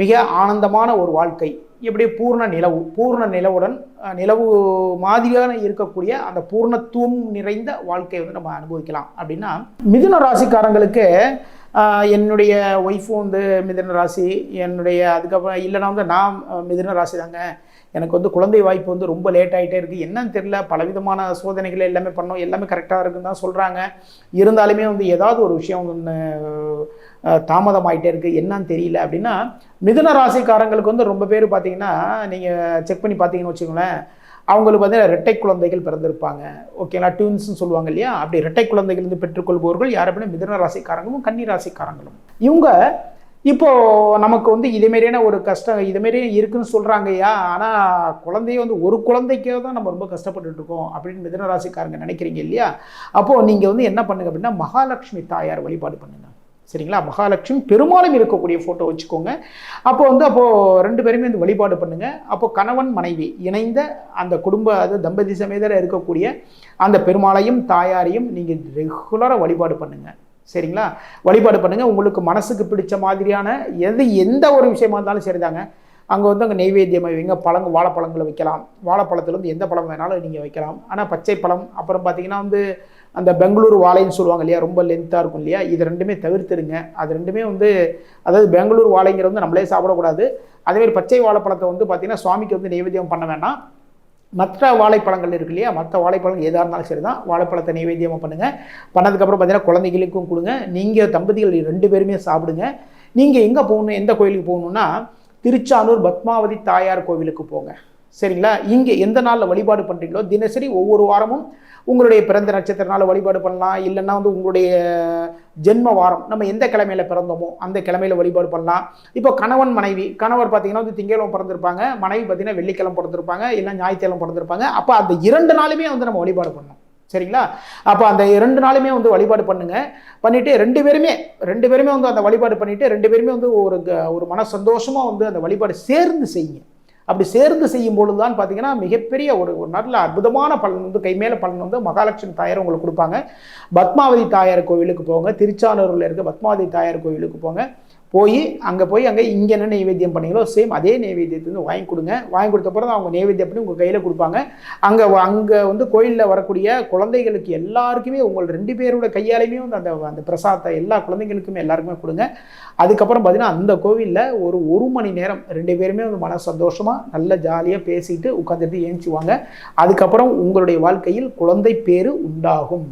மிக ஆனந்தமான ஒரு வாழ்க்கை. இப்படி பூர்ண நிலவு பூர்ண நிலவுடன் நிலவு மாதிரியான இருக்கக்கூடிய அந்த பூர்ணத்துவம் நிறைந்த வாழ்க்கையை வந்து நம்ம அனுபவிக்கலாம். அப்படின்னா மிதுன ராசிக்காரங்களுக்கு என்னுடைய ஒய்ஃபும் வந்து மிதுன ராசி என்னுடைய அதுக்கப்புறம் இல்லைனா வந்து நான் மிதுன ராசி தாங்க. எனக்கு வந்து குழந்தை வாய்ப்பு வந்து ரொம்ப லேட் ஆகிட்டே இருக்குது என்னன்னு தெரில பலவிதமான சோதனைகள் எல்லாமே பண்ணோம். எல்லாமே கரெக்டாக இருக்குன்னு தான் சொல்கிறாங்க இருந்தாலுமே வந்து ஏதாவது ஒரு விஷயம் ஒன்று தாமதமாயிட்டே இருக்குது என்னன்னு தெரியல. அப்படின்னா மிதுன ராசிக்காரங்களுக்கு வந்து ரொம்ப பேர் பார்த்தீங்கன்னா நீங்கள் செக் பண்ணி பார்த்தீங்கன்னு வச்சுக்கோங்களேன் அவங்களுக்கு பார்த்தீங்கன்னா ரெட்டை குழந்தைகள் பிறந்திருப்பாங்க. ஓகேங்களா ட்வின்ஸ்னு சொல்லுவாங்க இல்லையா? அப்படி ரெட்டை குழந்தைகள் வந்து பெற்றுக்கொள்பவர்கள் யார் அப்படின்னா மிதன ராசிக்காரங்களும் கன்னி ராசிக்காரங்களும். இவங்க இப்போது நமக்கு வந்து இதேமாரியான ஒரு கஷ்டம் இதேமாரியே இருக்குன்னு சொல்கிறாங்கய்யா ஆனால் குழந்தைய வந்து ஒரு குழந்தைக்கே தான் நம்ம ரொம்ப கஷ்டப்பட்டுட்டு இருக்கோம் அப்படின்னு மிதனராசிக்காரங்க நினைக்கிறீங்க இல்லையா? அப்போது நீங்கள் வந்து என்ன பண்ணுங்க அப்படின்னா மகாலட்சுமி தாயார் வழிபாடு பண்ணுங்கள் சரிங்களா? மகாலட்சுமி பெருமாளும் இருக்கக்கூடிய ஃபோட்டோ வச்சுக்கோங்க. அப்போ வந்து அப்போது ரெண்டு பேருமே வந்து வழிபாடு பண்ணுங்கள் அப்போ கணவன் மனைவி இணைந்த அந்த குடும்ப அது தம்பதி சமேதர இருக்கக்கூடிய அந்த பெருமாளையும் தாயாரையும் நீங்கள் ரெகுலராக வழிபாடு பண்ணுங்கள் சரிங்களா? வழிபாடு பண்ணுங்கள் உங்களுக்கு மனசுக்கு பிடிச்ச மாதிரியான எது எந்த ஒரு விஷயமா இருந்தாலும் சரிதாங்க. அங்கே வந்து அங்கே நெய்வேத்தியம் வைங்க. பழங்க வாழைப்பழங்களை வைக்கலாம். வாழைப்பழத்துலேருந்து எந்த பழம் வேணாலும் நீங்கள் வைக்கலாம். ஆனால் பச்சை பழம் அப்புறம் பார்த்தீங்கன்னா வந்து அந்த பெங்களூர் வாழைன்னு சொல்லுவாங்க இல்லையா? ரொம்ப லென்த்தாக இருக்கும் இல்லையா? இது ரெண்டுமே தவிர்த்துருங்க அது ரெண்டுமே வந்து அதாவது பெங்களூர் வாழைங்கிறது வந்து நம்மளே சாப்பிடக்கூடாது. அதேமாதிரி பச்சை வாழைப்பழத்தை வந்து பார்த்திங்கன்னா சுவாமிக்கு வந்து நெய்வேத்தியம் பண்ண வேண்டாம் மற்ற வாழைப்பழங்கள் இருக்கு இல்லையா? மற்ற வாழைப்பழங்கள் எதாக இருந்தாலும் சரி தான் வாழைப்பழத்தை நைவேத்தியமாக பண்ணுங்கள் பண்ணதுக்கப்புறம் பார்த்தீங்கன்னா குழந்தைகளுக்கும் கொடுங்க. நீங்கள் தம்பதிகள் ரெண்டு பேருமே சாப்பிடுங்க. நீங்கள் எங்கே போகணும் எந்த கோயிலுக்கு போகணுன்னா திருச்சானூர் பத்மாவதி தாயார் கோவிலுக்கு போங்க. சரிங்களா? இங்கே எந்த நாளில் வழிபாடு பண்ணுறீங்களோ தினசரி ஒவ்வொரு வாரமும் உங்களுடைய பிறந்த நட்சத்திரனால் வழிபாடு பண்ணலாம். இல்லைன்னா வந்து உங்களுடைய ஜென்ம வாரம் நம்ம எந்த கிழமையில் பிறந்தோமோ அந்த கிழமையில் வழிபாடு பண்ணலாம். இப்போ கணவன் மனைவி கணவர் பார்த்தீங்கன்னா வந்து திங்கக்கிழமை பிறந்திருப்பாங்க. மனைவி பார்த்தீங்கன்னா வெள்ளிக்கிழமை பிறந்திருப்பாங்க. இல்லை ஞாயிற்றுக்கிழமை பிறந்திருப்பாங்க. அப்போ அந்த இரண்டு நாளுமே வந்து நம்ம வழிபாடு பண்ணோம் சரிங்களா? அப்போ அந்த ரெண்டு நாளுமே வந்து வழிபாடு பண்ணுங்க. பண்ணிட்டு ரெண்டு பேருமே ரெண்டு பேருமே வந்து அந்த வழிபாடு பண்ணிட்டு ரெண்டு பேருமே வந்து ஒரு ஒரு மன சந்தோஷமாக வந்து அந்த வழிபாடு சேர்ந்து செய்யுங்க. அப்படி சேர்ந்து செய்யும் பொழுது தான் பார்த்தீங்கன்னா மிகப்பெரிய ஒரு ஒரு நல்ல அற்புதமான பலன் வந்து கைமேல பலன் வந்து மகாலட்சுமி தாயார் உங்களுக்கு கொடுப்பாங்க. பத்மாவதி தாயார் கோவிலுக்கு போங்க. திருச்சானூரில் இருக்க பத்மாவதி தாயார் கோவிலுக்கு போங்க. போய் அங்கே போய் அங்கே இங்கே என்ன நைவேத்தியம் பண்ணீங்களோ சேம் அதே நைவேத்தியத்தை வந்து வாங்கி கொடுங்க. வாங்கி கொடுத்த பிறகு அவங்க நைவேத்தியம் பண்ணி உங்கள் கையில் கொடுப்பாங்க. அங்கே அங்கே வந்து கோயிலில் வரக்கூடிய குழந்தைகளுக்கு எல்லாருக்குமே உங்கள் ரெண்டு பேரோட கையாலையுமே வந்து அந்த அந்த பிரசாதத்தை எல்லா குழந்தைங்களுக்குமே எல்லாருக்குமே கொடுங்க. அதுக்கப்புறம் பார்த்தீங்கன்னா அந்த கோவிலில் ஒரு ஒரு மணி நேரம் ரெண்டு பேருமே வந்து மன சந்தோஷமாக நல்ல ஜாலியாக பேசிட்டு உட்காந்துட்டு ஏஞ்சிவாங்க. அதுக்கப்புறம் உங்களுடைய வாழ்க்கையில் குழந்தை பேரு உண்டாகும்.